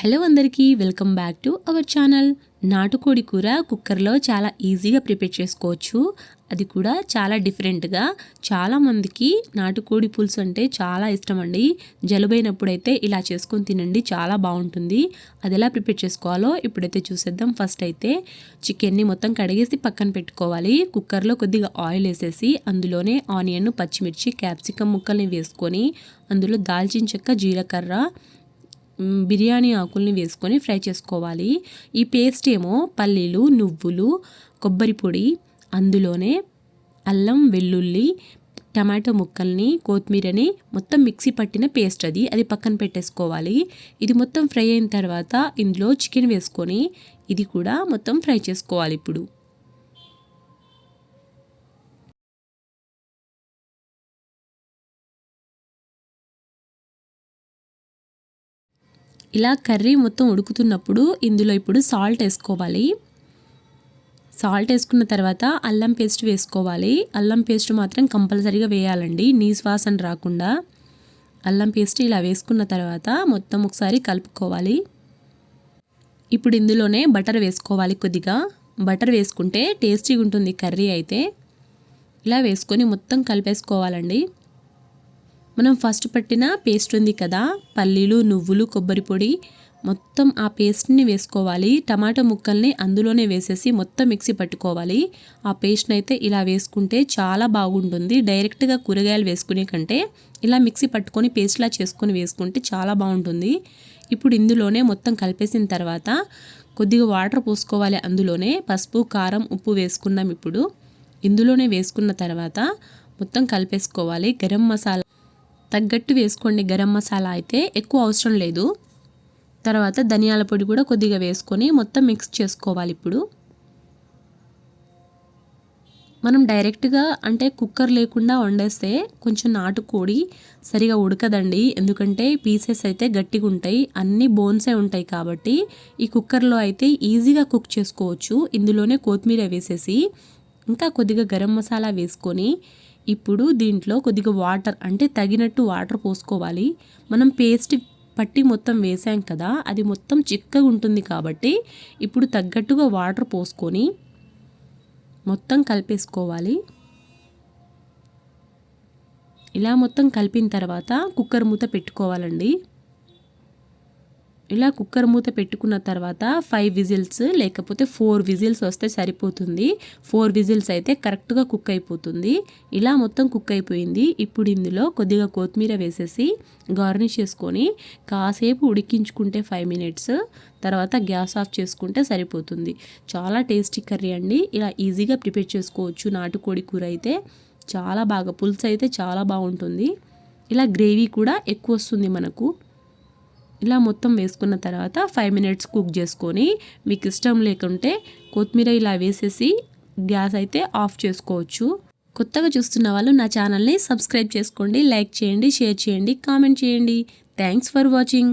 Hello అందరికీ welcome back to our channel. నాటుకోడి కూర కుక్కర్లో చాలా ఈజీగా ప్రిపేర్ చేసుకోవచ్చు. అది కూడా చాలా డిఫరెంట్గా. చాలామందికి నాటుకోడి పులుసు అంటే చాలా ఇష్టం అండి జలుబైనప్పుడైతే ఇలా చేసుకొని తినండి చాలా బాగుంటుంది. అది ఎలా ప్రిపేర్ చేసుకోవాలో ఇప్పుడైతే చూసేద్దాం. ఫస్ట్ అయితే చికెన్ని మొత్తం కడిగేసి పక్కన పెట్టుకోవాలి. కుక్కర్లో కొద్దిగా ఆయిల్ వేసేసి అందులోనే ఆనియన్ పచ్చిమిర్చి క్యాప్సికమ్ ముక్కల్ని వేసుకొని అందులో దాల్చిన చెక్క జీలకర్ర బిర్యానీ ఆకుల్ని వేసుకొని ఫ్రై చేసుకోవాలి. ఈ పేస్ట్ ఏమో పల్లీలు నువ్వులు కొబ్బరి పొడి అందులోనే అల్లం వెల్లుల్లి టమాటో ముక్కల్ని కొత్తిమీరని మొత్తం మిక్సీ పట్టిన పేస్ట్ అది. అది పక్కన పెట్టేసుకోవాలి. ఇది మొత్తం ఫ్రై అయిన తర్వాత ఇందులో చికెన్ వేసుకొని ఇది కూడా మొత్తం ఫ్రై చేసుకోవాలి ఇప్పుడు. ఇలా కర్రీ మొత్తం ఉడుకుతున్నప్పుడు ఇందులో ఇప్పుడు సాల్ట్ వేసుకోవాలి. సాల్ట్ వేసుకున్న తర్వాత అల్లం పేస్ట్ వేసుకోవాలి. అల్లం పేస్ట్ మాత్రం కంపల్సరీగా వేయాలండి. నీసు వాసన రాకుండా. అల్లం పేస్ట్ ఇలా వేసుకున్న తర్వాత మొత్తం ఒకసారి కలుపుకోవాలి. ఇప్పుడు ఇందులోనే బటర్ వేసుకోవాలి కొద్దిగా. బటర్ వేసుకుంటే టేస్టీగా ఉంటుంది కర్రీ అయితే. ఇలా వేసుకొని మొత్తం కలిపేసుకోవాలండి. మనం ఫస్ట్ పట్టిన పేస్ట్ ఉంది కదా పల్లీలు నువ్వులు కొబ్బరి పొడి మొత్తం ఆ పేస్ట్ని వేసుకోవాలి. టమాటో ముక్కల్ని అందులోనే వేసేసి మొత్తం మిక్సీ పట్టుకోవాలి. ఆ పేస్ట్ని అయితే ఇలా వేసుకుంటే చాలా బాగుంటుంది. డైరెక్ట్గా కూరగాయలు వేసుకునే కంటే ఇలా మిక్సీ పట్టుకొని పేస్ట్లా చేసుకొని వేసుకుంటే చాలా బాగుంటుంది. ఇప్పుడు ఇందులోనే మొత్తం కలిపేసిన తర్వాత కొద్దిగా వాటర్ పోసుకోవాలి అందులోనే. పసుపు కారం ఉప్పు వేసుకున్నాం ఇప్పుడు. ఇందులోనే వేసుకున్న తర్వాత మొత్తం కలిపేసుకోవాలి. గరం మసాలా తగ్గట్టు వేసుకోండి గరం మసాలా అయితే ఎక్కువ అవసరం లేదు. తర్వాత ధనియాల పొడి కూడా కొద్దిగా వేసుకొని మొత్తం మిక్స్ చేసుకోవాలి ఇప్పుడు. మనం డైరెక్ట్గా అంటే కుక్కర్ లేకుండా వండేస్తే కొంచెం నాటుకోడి సరిగా ఉడకదండి. ఎందుకంటే పీసెస్ అయితే గట్టిగా ఉంటాయి. అన్ని బోన్సే ఉంటాయి కాబట్టి ఈ కుక్కర్లో అయితే ఈజీగా కుక్ చేసుకోవచ్చు. ఇందులోనే కొత్తిమీర వేసేసి ఇంకా కొద్దిగా గరం మసాలా వేసుకొని ఇప్పుడు దీంట్లో కొద్దిగా వాటర్ అంటే తగినట్టు వాటర్ పోసుకోవాలి. మనం పేస్ట్ పట్టి మొత్తం వేసాం కదా అది మొత్తం చిక్కగా ఉంటుంది కాబట్టి ఇప్పుడు తగ్గట్టుగా వాటర్ పోసుకొని మొత్తం కలిపేసుకోవాలి. ఇలా మొత్తం కలిపిన తర్వాత కుక్కర్ మూత పెట్టుకోవాలండి. ఇలా కుక్కర్ మూత పెట్టుకున్న తర్వాత ఫైవ్ విజిల్స్ లేకపోతే ఫోర్ విజిల్స్ వస్తే సరిపోతుంది. ఫోర్ విజిల్స్ అయితే కరెక్ట్గా కుక్ అయిపోతుంది. ఇలా మొత్తం కుక్ అయిపోయింది. ఇప్పుడు ఇందులో కొద్దిగా కొత్తిమీర వేసేసి గార్నిష్ చేసుకొని కాసేపు ఉడికించుకుంటే ఫైవ్ మినిట్స్ తర్వాత గ్యాస్ ఆఫ్ చేసుకుంటే సరిపోతుంది. చాలా టేస్టీ కర్రీ అండి. ఇలా ఈజీగా ప్రిపేర్ చేసుకోవచ్చు. నాటుకోడి కూర అయితే చాలా బాగా పులుసు అయితే చాలా బాగుంటుంది. ఇలా గ్రేవీ కూడా ఎక్కువ వస్తుంది మనకు. ఇలా మొత్తం వేసుకున్న తర్వాత ఫైవ్ మినిట్స్ కుక్ చేసుకొని మీకు ఇష్టం లేకుంటే కొత్తిమీర ఇలా వేసేసి గ్యాస్ అయితే ఆఫ్ చేసుకోవచ్చు. కొత్తగా చూస్తున్న వాళ్ళు నా ఛానల్ని సబ్స్క్రైబ్ చేసుకోండి లైక్ చేయండి షేర్ చేయండి కామెంట్ చేయండి. Thanks for watching